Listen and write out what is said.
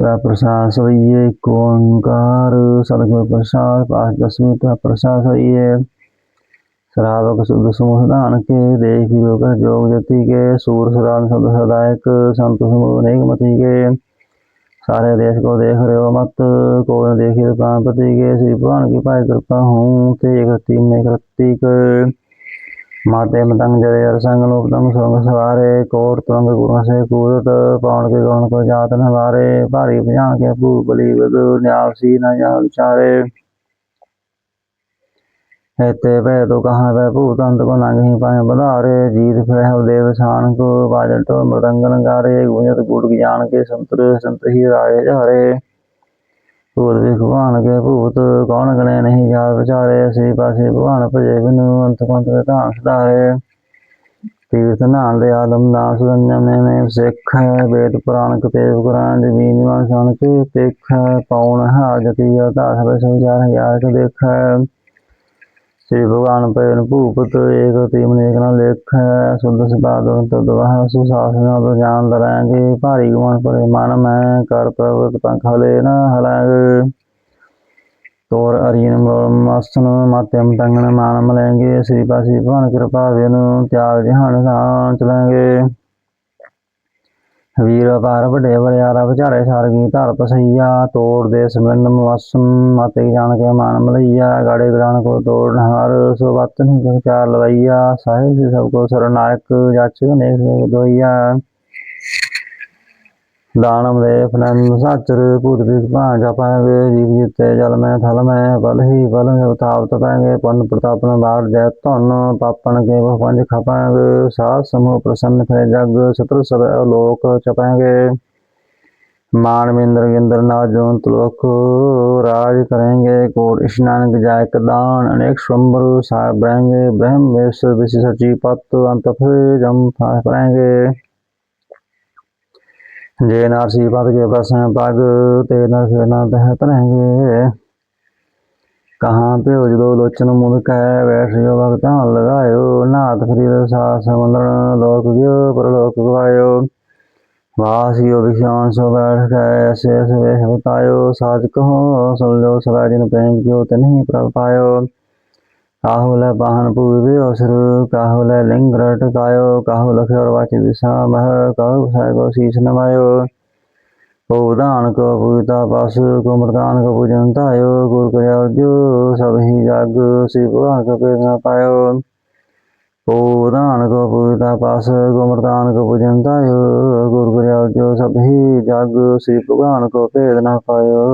तथा प्रसाद सवैये कोंकार सदगुण प्रसाद पास दसवीं तथा प्रसाद सवैये श्रावक शुद्ध समूहदान के देख योग जोग जति के सूर सदान शब्द सदायक संत समूह नेक मति के सारे देश को देख रहे हो मत को न देखी प्राणपति के श्री भगवान की पाए कृपा हूँ ते एक तीन एक ਮਾਤੇ ਮਤੰਗ ਜਰੇ ਅਰ ਸੰਗ ਲੋਕ ਤਮ ਸੰਗ ਸਵਾਰੇ ਕੋਟ ਤੁਰੰਗ ਗੁਰਾਂ ਸੇ ਕੂਦਤ, ਪਾਉਣ ਕੇ ਗਉਣ ਕੋ ਜਾਤ ਨਵਾਰੇ ਭਾਰੀ ਭਜਾਨ ਕੇ ਭੂ ਬਲੀ ਵਿਦ ਨਿਆਲ ਸੀ ਨਾ ਜਾ ਵਿਚਾਰੇ ਹੈਤੇ ਭੈ ਤੋ ਕਹਾ ਵੈ ਭੂਤੰਤ ਕੋ ਨੰਗਹੀ ਪਾਏ ਬਧਾਰੇ, ਜੀਤ ਫਹਿ ਦੇਵ ਸਾਨ ਕੋ ਬਾਜਟ ਮਰਦੰਗ ਨਗਾਰੇ ਗੁੰਜਤ ਗੁੜ ਗਿਆਨ ਕੇ ਸੰਤਰ, ਸੰਤ ਹੀ ਰਾਏ ਹਰੇ ਸੂਰ ਵਿਖਵਾਨ ਕੇ ਭੂਤ ਕੌਣ ਗਣੇ ਨਹੀਂ ਯਾਦ ਵਿਚਾਰੇ ਸ੍ਰੀ ਪਾਸੇ ਭਗਵਾਨ ਭਜੇ ਬਿਨੂ, ਅੰਤ ਪੰਤ ਦੇ ਧਾਮ ਸਦਾਰੇ ਤੀਰਥ ਨਾਮ ਦੇ ਆਦਮ ਨਾਮ ਸੁਨਨ ਨੇ ਨੇ ਸਿੱਖ ਵੇਦ ਪੁਰਾਣ ਕਤੇਵ ਕੁਰਾਨ ਦੇ ਵੀਨਵਾਨ ਸੁਣ ਕੇ ਸਿੱਖ ਪਾਉਣ ਹਾਜਤੀ ਅਰਦਾਸ ਬਸ ਵਿਚਾਰ ਯਾਰ ਕੇ ਦੇਖ श्री भगवान पैन भूपत एक तीन एक न लेख शुद्ध सिपाद तद वह सुशासन तो जान दरांगे भारी गुमान परे मन मैं कर प्रवृत पंख हले न हलांगे तोर अरियन मस्तन मात्यम तंगन मान मलेंगे श्री पासी भगवान कृपा वेनु त्याग जहान सान चलेंगे ਵੀਰ ਪਾਰ ਵੱਡੇ ਬਰਿਆਰਾ ਵਿਚਾਰੇ ਸਾਰਗੀ ਧਰ ਪਸਈਆ, ਤੋੜ ਦੇ ਸਮਿੰਦਮ ਵਸਮ ਮਾਤੇ ਜਾਣ ਕੇ ਮਾਨ ਮਲਈਆ, ਗਾੜੇ ਗੜਾਨ ਕੋ ਤੋੜ ਹਾਰ, ਸੋ ਬਤ ਨਹੀਂ ਜਗ ਚਾਰ ਸਾਹਿਬ ਸਭ ਕੋ ਸਰਨਾਇਕ ਜਚ ਅਨੇਕ ਦੋਈਆ। दानवदेव फलम साचुर भूत भांग जपांगे जीव जीते जल में थल में बल ही बल उताव तपाएंगे पन्न प्रतापन बाढ़ जय धन पापन के वह पंज खपाएंगे सात समूह प्रसन्न थे जग शत्रु सब लोक छपाएंगे मान मिंद्र गिंद्र नाजोन त्लोक राज करेंगे कोट स्नान जाय दान अनेक स्वम्बर साहेब रहेंगे ब्रह्मेश्वर विशि सची पत्त अंत जम पाएंगे जे नारसी पद के प्रश्न पग ते नर फिर न तह तरेंगे कहाँ पे उजलो लोचन मुद कह वैठ जो भगतान लगायो नाथ फरीद सा समुद्र लोक गयो परलोक गवायो वासियो विख्यान सो बैठ गए ऐसे ऐसे वेश बतायो साज कहो सुन लो सदा जिन प्रेम कियो तनहि प्रभ पायो काहुल वाहन पूर्व असुर काहुल लिंग रट कायो काहुल अक्षर वाचि दिशा मह कहु साय को शीश नमायो ओ दान को पूता पास को मृदान को पूजन तायो गुरु कया जो सब ही जग श्री भगवान को प्रेरणा पायो ओ दान को पूता पास को मृदान को पूजन तायो गुरु कया जो सब ही जग श्री भगवान को भेद न पायो